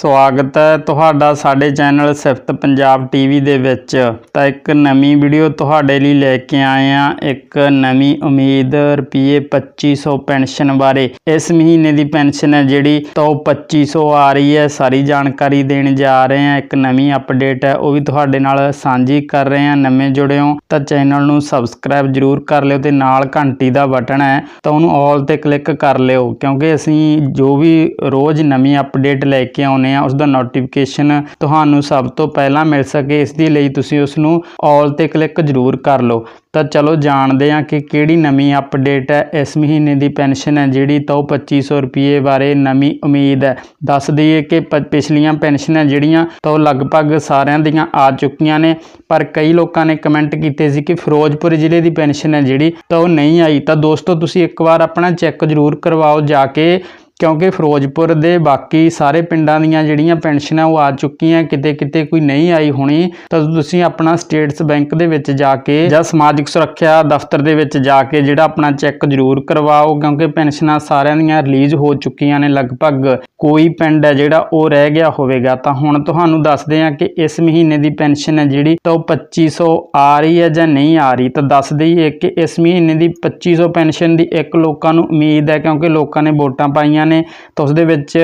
ਸਵਾਗਤ ਹੈ ਤੁਹਾਡਾ ਸਾਡੇ ਚੈਨਲ ਸਿਫਤ ਪੰਜਾਬ ਟੀਵੀ ਦੇ ਵਿੱਚ। ਤਾਂ ਇੱਕ ਨਵੀਂ ਵੀਡੀਓ ਤੁਹਾਡੇ ਲਈ ਲੈ ਕੇ ਆਏ ਆ ਇੱਕ ਨਵੀਂ ਉਮੀਦ ਰੁਪਏ 2500 ਪੈਨਸ਼ਨ ਬਾਰੇ। ਇਸ ਮਹੀਨੇ ਦੀ ਪੈਨਸ਼ਨ ਹੈ ਜਿਹੜੀ, ਤਾਂ ਉਹ 2500 ਆ ਰਹੀ ਹੈ। ਸਾਰੀ ਜਾਣਕਾਰੀ ਦੇਣ ਜਾ ਰਹੇ ਆ ਇੱਕ ਨਵੀਂ ਅਪਡੇਟ ਹੈ, ਉਹ ਵੀ ਤੁਹਾਡੇ ਨਾਲ ਸਾਂਝੀ ਕਰ ਰਹੇ ਆ ਨਵੇਂ ਜੁੜੇ ਹੋ, ਤਾਂ ਚੈਨਲ ਨੂੰ ਸਬਸਕ੍ਰਾਈਬ ਜਰੂਰ ਕਰ ਲਿਓ ਤੇ ਨਾਲ ਘੰਟੀ ਦਾ ਬਟਨ ਹੈ, ਤਾਂ ਉਹਨੂੰ ਆਲ ਤੇ ਕਲਿੱਕ ਕਰ ਲਿਓ। ਕਿਉਂਕਿ ਅਸੀਂ ਜੋ ਵੀ ਰੋਜ਼ ਨਵੀਂ ਅਪਡੇਟ ਲੈ ਕੇ ਆਉਨੇ ਆ ਉਸ ਦਾ ਨੋਟੀਫਿਕੇਸ਼ਨ ਤੁਹਾਨੂੰ ਸਭ ਤੋਂ ਪਹਿਲਾਂ ਮਿਲ ਸਕੇ। ਇਸ ਦੇ ਲਈ ਤੁਸੀਂ ਉਸ ਨੂੰ ਆਲ ਤੇ ਕਲਿੱਕ ਜ਼ਰੂਰ ਕਰ ਲਓ। ਤਾਂ ਚਲੋ ਜਾਣਦੇ ਹਾਂ ਕਿ ਕਿਹੜੀ ਨਵੀਂ ਅਪਡੇਟ ਹੈ। ਇਸ ਮਹੀਨੇ ਦੀ ਪੈਨਸ਼ਨ ਹੈ ਜਿਹੜੀ, ਤਾਂ ਉਹ 2500 ਰੁਪਏ ਬਾਰੇ ਨਵੀਂ ਉਮੀਦ ਹੈ। ਦੱਸ ਦਈਏ ਕਿ ਪ- ਪਿਛਲੀਆਂ ਪੈਨਸ਼ਨਾਂ ਜਿਹੜੀਆਂ, ਤਾਂ ਉਹ ਲਗਭਗ ਸਾਰਿਆਂ ਦੀਆਂ ਆ ਚੁੱਕੀਆਂ ਨੇ। ਪਰ ਕਈ ਲੋਕਾਂ ਨੇ ਕਮੈਂਟ ਕੀਤੇ ਸੀ ਕਿ ਫਿਰੋਜ਼ਪੁਰ ਜ਼ਿਲ੍ਹੇ ਦੀ ਪੈਨਸ਼ਨ ਹੈ ਜਿਹੜੀ, ਤਾਂ ਉਹ ਨਹੀਂ ਆਈ। ਤਾਂ ਦੋਸਤੋ, ਤੁਸੀਂ ਇੱਕ ਵਾਰ ਆਪਣਾ ਚੈੱਕ ਜ਼ਰੂਰ ਕਰਵਾਓ। ਜਾ ਕੇ ਕਿਉਂਕਿ ਫਿਰੋਜ਼ਪੁਰ ਦੇ ਬਾਕੀ ਸਾਰੇ ਪਿੰਡਾਂ ਦੀਆਂ ਜਿਹੜੀਆਂ ਪੈਨਸ਼ਨਾਂ ਉਹ ਆ ਚੁੱਕੀਆਂ, ਕਿਤੇ ਕਿਤੇ ਕੋਈ ਨਹੀਂ ਆਈ ਹੋਣੀ, ਤਾਂ ਤੁਸੀਂ ਆਪਣਾ ਸਟੇਟਸ ਬੈਂਕ ਦੇ ਵਿੱਚ ਜਾ ਕੇ ਜਾਂ ਸਮਾਜਿਕ ਸੁਰੱਖਿਆ ਦਫ਼ਤਰ ਦੇ ਵਿੱਚ ਜਾ ਕੇ ਜਿਹੜਾ ਆਪਣਾ ਚੈੱਕ ਜ਼ਰੂਰ ਕਰਵਾਓ, ਕਿਉਂਕਿ ਪੈਨਸ਼ਨਾਂ ਸਾਰਿਆਂ ਦੀਆਂ ਰਿਲੀਜ਼ ਹੋ ਚੁੱਕੀਆਂ ਨੇ ਲਗਭਗ। ਕੋਈ ਪਿੰਡ ਹੈ ਜਿਹੜਾ ਉਹ ਰਹਿ ਗਿਆ ਹੋਵੇਗਾ, ਤਾਂ ਹੁਣ ਤੁਹਾਨੂੰ ਦੱਸਦੇ ਹਾਂ ਕਿ ਇਸ ਮਹੀਨੇ ਦੀ ਪੈਨਸ਼ਨ ਹੈ ਜਿਹੜੀ, ਤਾਂ ਉਹ 2500 ਆ ਰਹੀ ਹੈ ਜਾਂ ਨਹੀਂ ਆ ਰਹੀ, ਤਾਂ ਦੱਸ ਦਈਏ ਕਿ ਇਸ ਮਹੀਨੇ ਦੀ 2500 ਪੈਨਸ਼ਨ ਦੀ ਇੱਕ ਲੋਕਾਂ ਨੂੰ ਉਮੀਦ ਹੈ, ਕਿਉਂਕਿ ਲੋਕਾਂ ਨੇ ਵੋਟਾਂ ਪਾਈਆਂ ਨੇ। ਤਾਂ ਉਸ ਦੇ ਵਿੱਚ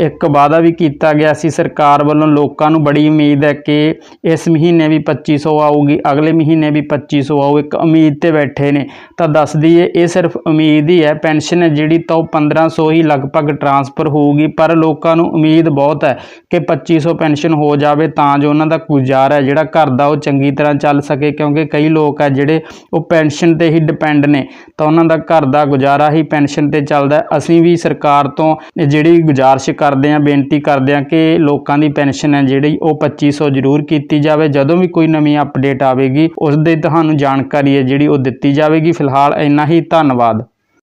ਇੱਕ ਵਾਅਦਾ ਵੀ ਕੀਤਾ ਗਿਆ ਸੀ ਸਰਕਾਰ ਵੱਲੋਂ। ਲੋਕਾਂ ਨੂੰ ਬੜੀ ਉਮੀਦ ਹੈ ਕਿ ਇਸ ਮਹੀਨੇ ਵੀ 2500 ਆਊਗੀ, ਅਗਲੇ ਮਹੀਨੇ ਵੀ 2500 ਆਊ, ਇੱਕ ਉਮੀਦ ਤੇ ਬੈਠੇ ਨੇ। ਤਾਂ ਦੱਸ ਦਈਏ, ਇਹ ਸਿਰਫ ਉਮੀਦ ਹੀ ਹੈ, ਪੈਨਸ਼ਨ ਹੈ ਜਿਹੜੀ ਤਾਂ ਉਹ 1500 ਹੀ ਲਗਭਗ ਟਰਾਂਸਫਰ ਹੋਊਗੀ, ਪਰ ਲੋਕਾਂ ਨੂੰ ਉਮੀਦ ਬਹੁਤ ਹੈ ਕਿ 2500 ਪੈਨਸ਼ਨ ਹੋ ਜਾਵੇ ਤਾਂ ਜੋ ਉਹਨਾਂ ਦਾ ਗੁਜ਼ਾਰਾ ਜਿਹੜਾ ਘਰ ਦਾ ਉਹ ਚੰਗੀ ਤਰ੍ਹਾਂ ਚੱਲ ਸਕੇ, ਕਿਉਂਕਿ ਕਈ ਲੋਕ ਹੈ ਜਿਹੜੇ ਉਹ ਪੈਨਸ਼ਨ ਤੇ ਹੀ ਡਿਪੈਂਡ ਨੇ। ਤਾਂ ਉਹਨਾਂ ਦਾ ਘਰ ਦਾ ਗੁਜ਼ਾਰਾ ਹੀ ਪੈਨਸ਼ਨ ਤੇ ਚੱਲਦਾ ਅਸੀਂ ਵੀ ਸਰਕਾਰ ਤੋਂ ਜਿਹੜੀ ਗੁਜ਼ਾਰਿਸ਼ ਕਰਦੇ ਹਾਂ ਬੇਨਤੀ ਕਰਦੇ ਹਾਂ ਕਿ ਲੋਕਾਂ ਦੀ ਪੈਨਸ਼ਨ ਹੈ ਜਿਹੜੀ, ਉਹ 2500 ਜ਼ਰੂਰ ਕੀਤੀ ਜਾਵੇ। ਜਦੋਂ ਵੀ ਕੋਈ ਨਵੀਂ ਅਪਡੇਟ ਆਵੇਗੀ ਉਸ ਦੇ ਤੁਹਾਨੂੰ ਜਾਣਕਾਰੀ ਹੈ ਜਿਹੜੀ ਉਹ ਦਿੱਤੀ ਜਾਵੇਗੀ। ਫਿਲਹਾਲ ਇੰਨਾ ਹੀ, ਧੰਨਵਾਦ।